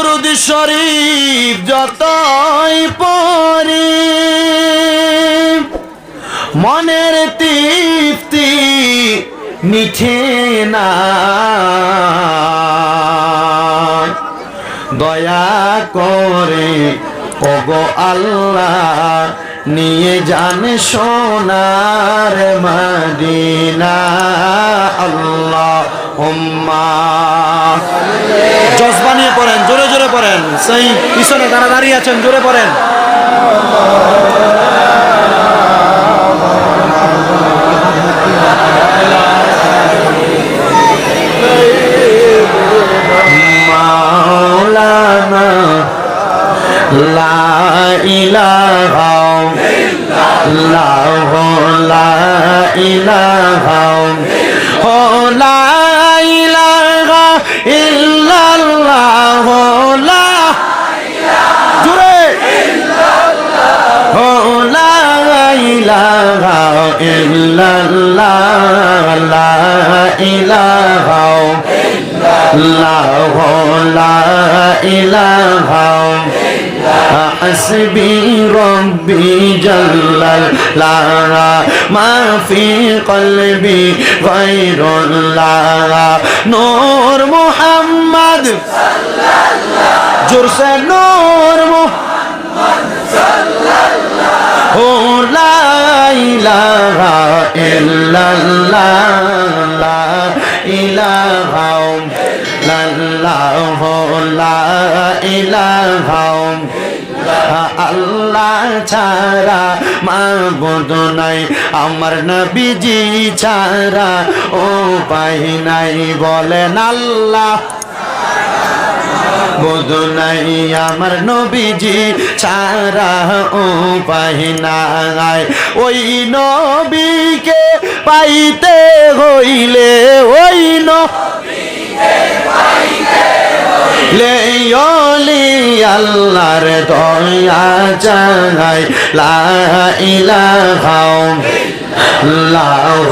দুরুদ শরীফ যতই পড়ি, মনের তৃপ্তি মিঠে না। দয়া করে ওগো আল্লাহ, নিয়ে যান সোনার মদিনা। আল্লাহ জজবা নিয়ে পড়েন পড়েন সেই পিছনে যারা দাঁড়িয়ে আছেন জোরে পড়েন। ইলাহা ইলাহা ইলাহা illallah la ilaha illallah la ilaha حسبي ربي جل العلا ما في قلبي غير الله نور محمد صلى الله جرس نور محمد নাই, আমার নবীজি ছাড়া ও পাই নাই বলেন আল্লাহ বোধ নাই। আমার নবীজি ছাড়া ও পাহিনায় ওই নবীকে পাইতে হইলে ওই নলি আল্লাহর দয়া জানাই লাইলা ইলাহা লাহ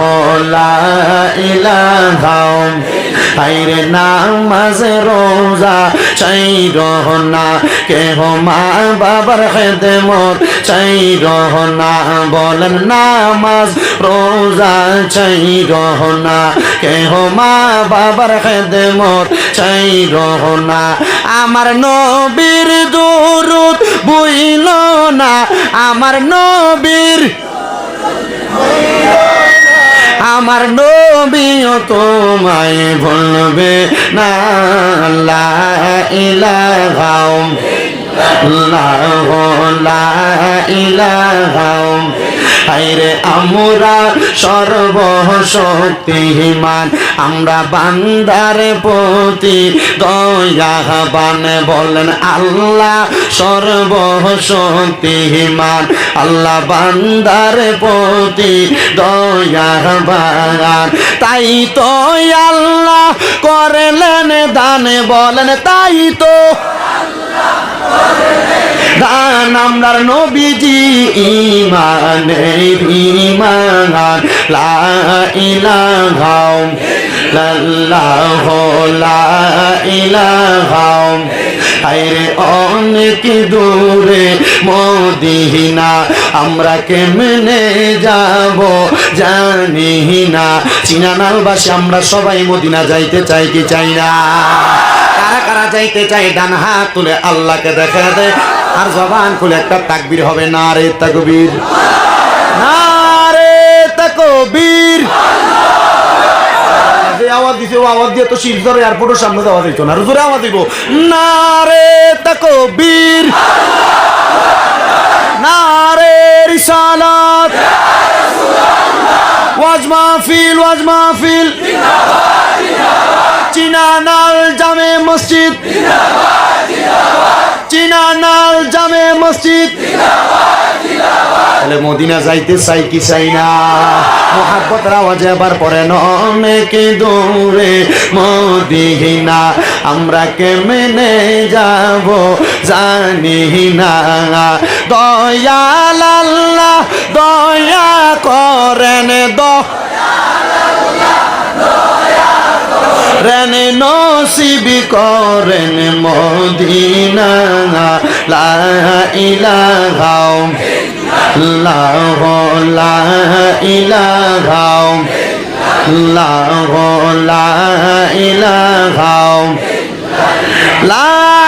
হাইরে নামাজ, রোজা চাই রহনা কেহ মা বাবার খেদমত চাই রহনা বলেন, নামাজ, রোজা চাই রহনা কেহ মা বাবার খেদমত চাই রহনা আমার নবীর দুরুদ বুইল না। আমার নবীর আমার নবীও তোমায় ভুলবে না লা ইলাহা ইল্লাল্লাহ লা ইলাহা হাইরে আমরা সর্বশক্তিমান, আমরা বান্দার প্রতি দয়াবান বলেন আল্লাহ সর্বশক্তিমান, আল্লাহ বান্দার প্রতি দয়াবান। তাই তো আল্লাহ করলেন দান বলেন, তাই তো দান আমরার নবীজি ইমানের ইমান লা ইলাহা লাল্লাহ লা ইলাহা আইরে অনেক দূরে মদিনা, আমরা কেমনে যাব জানি না। চিনানালবাসী আমরা সবাই মদিনা যাইতে চাই কি চাই না? কারা কারা যাইতে চাই ডান হাত তুলে আল্লাহকে দেখা দেয় আর জবান খুলে একটা তাকবীর হবে না রে তাকবীর। না রে আওয়াজ সামনে আওয়াজ দিব। না রে না রে ওয়াজ মাহফিল ওয়াজ মাহফিল। জামে মসজিদ। চিনানাল জামে মসজিদ। তাহলে মদিনা যাইতে চাই কি চাই না? মোহাব্বতের আওয়াজ এবার পরে অনেক দূরে। মদিনা আমরা কেমনে যাব জানি না। দয়াল আল্লাহ দয়া করেন দ রেন নসিবি করেন মদিনা। লা ইলাহা ইল্লাল্লাহ লা ইলাহা ইল্লাল্লাহ লা ইলাহা লা